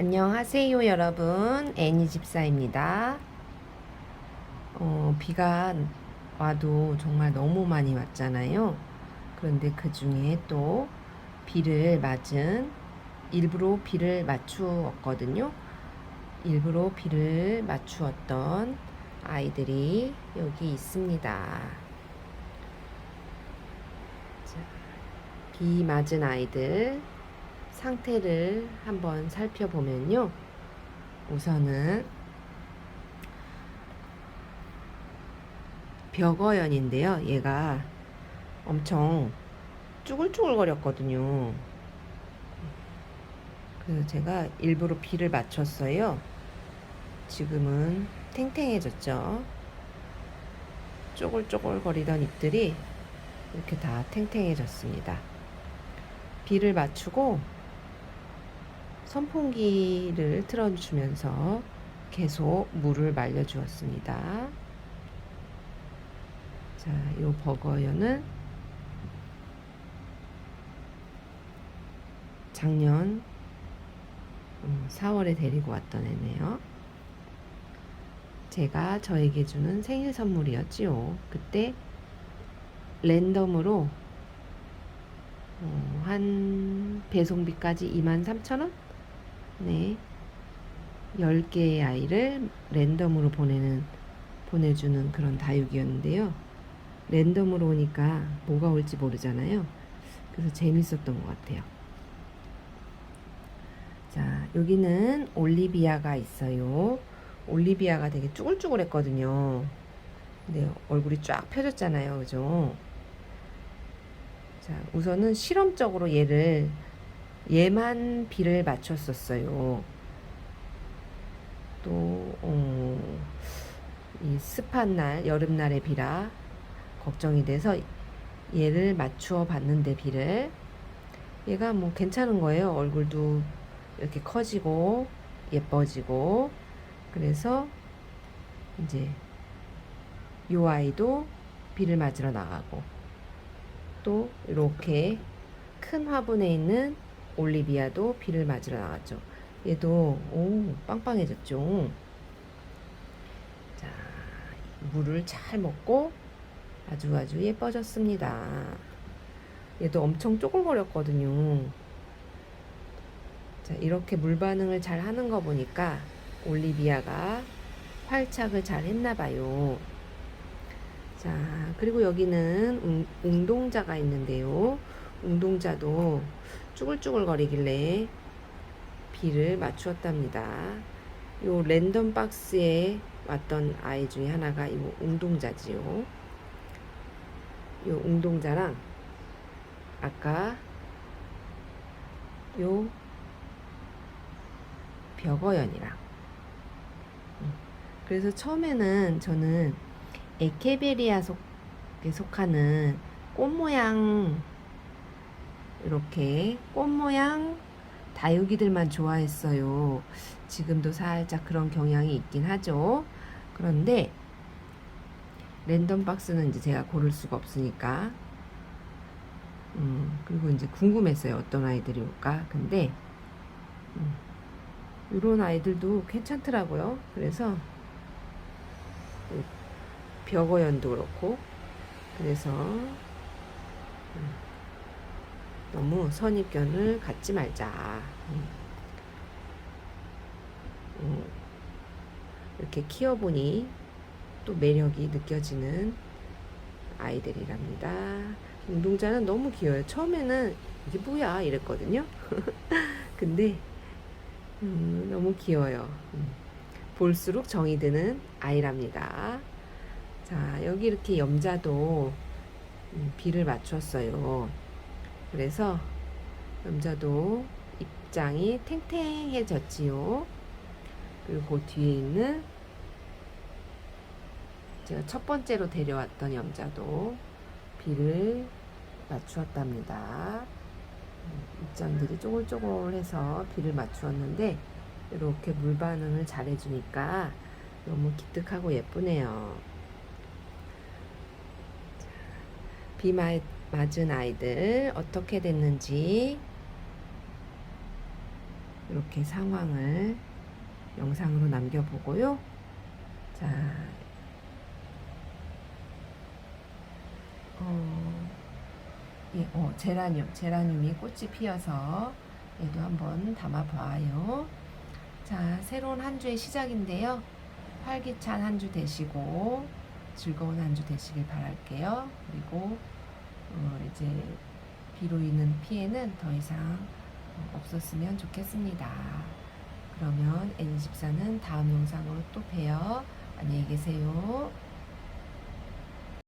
안녕하세요 여러분. 애니 집사입니다. 어, 비가 와도 정말 너무 많이 왔잖아요. 그런데 그 중에 또 비를 맞은 일부러 비를 맞추었거든요. 일부러 비를 맞추었던 아이들이 여기 있습니다. 자, 비 맞은 아이들 상태를 한번 살펴보면요. 우선은 벽어연인데요. 얘가 엄청 쭈글쭈글거렸거든요. 그래서 제가 일부러 비를 맞췄어요. 지금은 탱탱해졌죠. 쪼글쪼글거리던 잎들이 이렇게 다 탱탱해졌습니다. 비를 맞추고 선풍기를 틀어주면서 계속 물을 말려주었습니다. 자, 요 버거연은 작년 4월에 데리고 왔던 애네요. 제가 저에게 주는 생일 선물이었지요. 그때 랜덤으로 어, 한 배송비까지 23,000원? 네. 10개의 아이를 랜덤으로 보내는, 보내주는 그런 다육이었는데요. 랜덤으로 오니까 뭐가 올지 모르잖아요. 그래서 재밌었던 것 같아요. 자, 여기는 올리비아가 있어요. 올리비아가 되게 쭈글쭈글했거든요. 근데 얼굴이 쫙 펴졌잖아요. 그죠? 자, 우선은 실험적으로 얘를 얘만 비를 맞췄었어요. 또, 어, 이 습한 날, 여름날의 비라 걱정이 돼서 얘를 맞추어 봤는데 비를 얘가 뭐 괜찮은 거예요. 얼굴도 이렇게 커지고 예뻐지고 그래서 이제 요 아이도 비를 맞으러 나가고 또 이렇게 큰 화분에 있는 올리비아도 비를 맞으러 나갔죠. 얘도 오 빵빵해졌죠. 자 물을 잘 먹고 아주 아주 예뻐졌습니다. 얘도 엄청 쪼글거렸거든요. 자 이렇게 물 반응을 잘 하는 거 보니까 올리비아가 활착을 잘 했나 봐요. 자, 그리고 여기는 웅, 웅동자가 있는데요. 웅동자도 쭈글쭈글 거리길래 비를 맞추었답니다. 요 랜덤 박스에 왔던 아이 중에 하나가 이 웅동자지요. 요 웅동자랑 아까 요 벽어연이랑 음. 그래서 처음에는 저는 에케베리아 속에 속하는 꽃 모양 이렇게 꽃 모양 다육이들만 좋아했어요. 지금도 살짝 그런 경향이 있긴 하죠. 그런데 랜덤 박스는 이제 제가 고를 수가 없으니까 음, 그리고 이제 궁금했어요. 어떤 아이들이 올까? 근데 음, 이런 아이들도 괜찮더라고요. 그래서 벽어연도 그렇고 그래서 음, 너무 선입견을 갖지 말자. 음. 음, 이렇게 키워보니 또 매력이 느껴지는 아이들이랍니다. 운동자는 너무 귀여워요. 처음에는 이게 뭐야 이랬거든요. 근데 음, 너무 귀여워요. 음, 볼수록 정이 드는 아이랍니다. 자, 여기 이렇게 염자도 음, 비를 맞췄어요. 그래서 염자도 입장이 탱탱해졌지요. 그리고 그 뒤에 있는 제가 첫 번째로 데려왔던 염자도 비를 맞추었답니다. 음, 입장들이 쪼글쪼글해서 비를 맞추었는데 이렇게 물 반응을 잘해주니까 너무 기특하고 예쁘네요. 비 맞 은 아이들 어떻게 됐는지 이렇게 상황을 영상으로 남겨보고요. 자, 어, 예, 어, 제라늄, 제라늄이 꽃이 피어서 얘도 한번 담아봐요. 자, 새로운 한 주의 시작인데요. 활기찬 한 주 되시고 즐거운 한 주 되시길 바랄게요. 그리고 어, 이제 비로 인한 피해는 더 이상 어, 없었으면 좋겠습니다. 그러면 N24는 다음 영상으로 또 봬요. 안녕히 계세요.